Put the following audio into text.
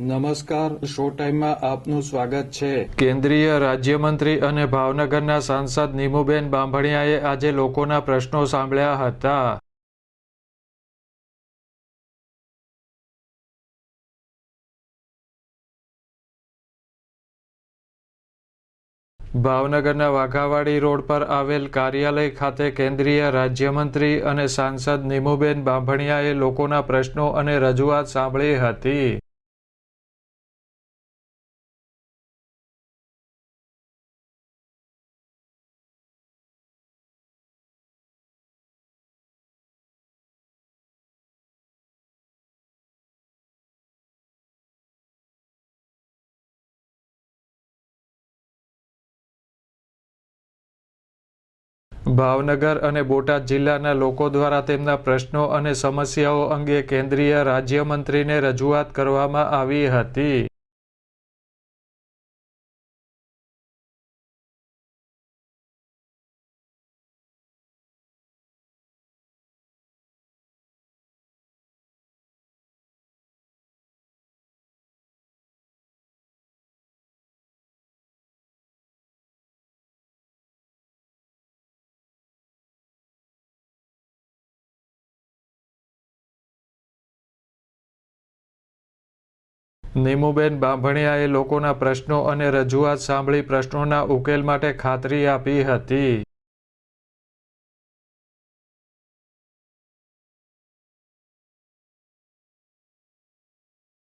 નમસ્કાર, શો ટાઈમમાં આપનું સ્વાગત છે. કેન્દ્રીય રાજ્યમંત્રી અને ભાવનગરના સાંસદ નીમુબેન બાંભણિયાએ આજે લોકોના પ્રશ્નો સાંભળ્યા હતા. ભાવનગરના વાઘાવાડી રોડ પર આવેલ કાર્યાલય ખાતે કેન્દ્રીય રાજ્યમંત્રી અને સાંસદ નીમુબેન બાંભણિયાએ લોકોના પ્રશ્નો અને રજૂઆત સાંભળી હતી. ભાવનગર અને બોટાદ જિલ્લાના લોકો દ્વારા તેમના પ્રશ્નો અને સમસ્યાઓ અંગે કેન્દ્રીય રાજ્યમંત્રીને રજૂઆત કરવામાં આવી હતી. નીમુબેન બાંભણિયાએ લોકોના પ્રશ્નો અને રજૂઆત સાંભળી પ્રશ્નોના ઉકેલ માટે ખાતરી આપી હતી.